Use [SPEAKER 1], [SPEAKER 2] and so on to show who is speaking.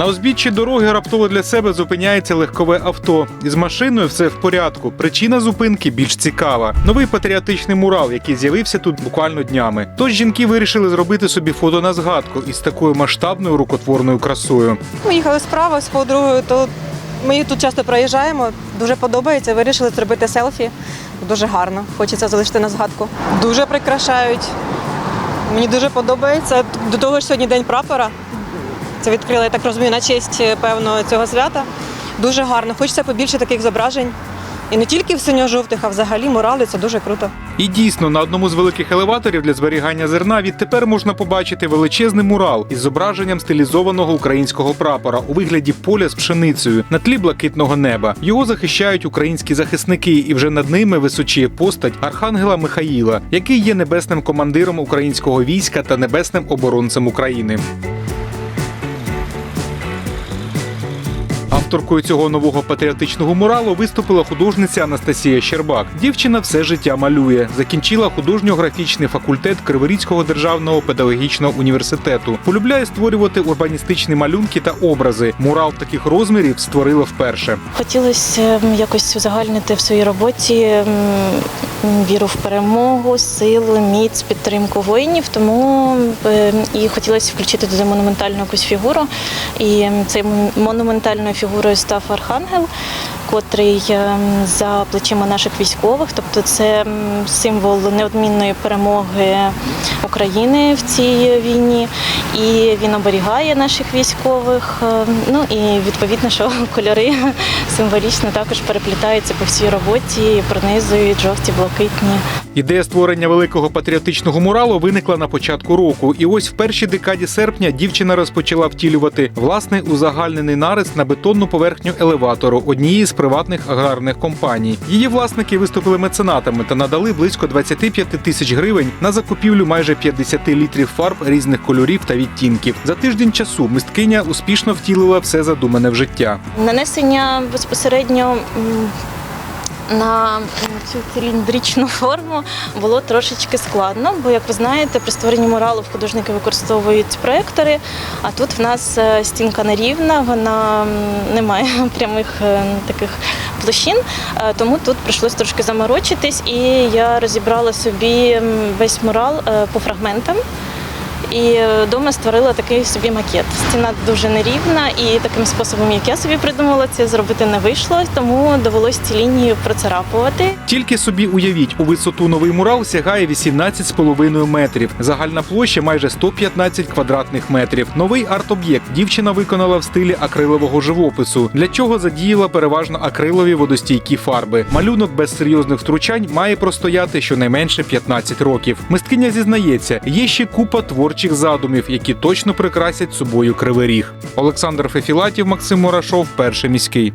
[SPEAKER 1] На узбіччі дороги раптово для себе зупиняється легкове авто. Із машиною все в порядку. Причина зупинки більш цікава. Новий патріотичний мурал, який з'явився тут буквально днями. Тож жінки вирішили зробити собі фото на згадку із такою масштабною рукотворною красою.
[SPEAKER 2] Ми їхали справа з подругою, то ми тут часто проїжджаємо. Дуже подобається. Вирішили зробити селфі. Дуже гарно. Хочеться залишити на згадку. Дуже прикрашають. Мені дуже подобається. До того ж сьогодні день прапора. Це відкрили, я так розумію, на честь певно цього свята. Дуже гарно. Хочеться побільше таких зображень. І не тільки в синьо-жовтих, а взагалі мурали це дуже круто.
[SPEAKER 1] І дійсно, на одному з великих елеваторів для зберігання зерна відтепер можна побачити величезний мурал із зображенням стилізованого українського прапора у вигляді поля з пшеницею на тлі блакитного неба. Його захищають українські захисники, і вже над ними височіє постать архангела Михаїла, який є небесним командиром українського війська та небесним оборонцем України. Авторкою цього нового патріотичного муралу виступила художниця Анастасія Щербак. Дівчина все життя малює. Закінчила художньо-графічний факультет Криворізького державного педагогічного університету. Полюбляє створювати урбаністичні малюнки та образи. Мурал таких розмірів створила вперше.
[SPEAKER 3] Хотілося якось узагальнити в своїй роботі віру в перемогу, силу, міць, підтримку воїнів. Тому е, і хотілося включити туди монументальну якусь фігуру. І цією монументальною фігурою став архангел, котрий ем, за плечима наших військових. Тобто це символ неодмінної перемоги України в цій війні. І він оберігає наших військових. Е, Ну і відповідно, що кольори символічно також переплітаються по всій роботі, пронизують жовті, блакитні.
[SPEAKER 1] Ідея створення великого патріотичного муралу виникла на початку року, і ось в першій декаді серпня дівчина розпочала втілювати власний узагальнений нарис на бетонну поверхню елеватору однієї з приватних аграрних компаній. Її власники виступили меценатами та надали близько 25 тисяч гривень на закупівлю майже 50 літрів фарб різних кольорів та відтінків. За тиждень часу мисткиня успішно втілила все задумане в життя.
[SPEAKER 3] Нанесення безпосередньо. На цю циліндричну форму було трошечки складно, бо, як ви знаєте, при створенні муралу художники використовують проектори, а тут в нас е, стінка нерівна, вона не має прямих е, таких площин, е, тому тут прийшлось трошки заморочитись, і я розібрала собі весь мурал по фрагментам. І вдома створила такий собі макет. Стіна дуже нерівна, і таким способом, як я собі придумала, це зробити не вийшло, тому довелось ці лінії процарапувати.
[SPEAKER 1] Тільки собі уявіть, у висоту новий мурал сягає 18,5 метрів. Загальна площа майже 115 квадратних метрів. Новий арт-об'єкт дівчина виконала в стилі акрилового живопису, для чого задіяла переважно акрилові водостійкі фарби. Малюнок без серйозних втручань має простояти щонайменше 15 років. Мисткиня зізнається, є ще купа творчих задумів, які точно прикрасять собою кривий ріг. Олександр Фефілатів, Максим Мурашов, перший міський.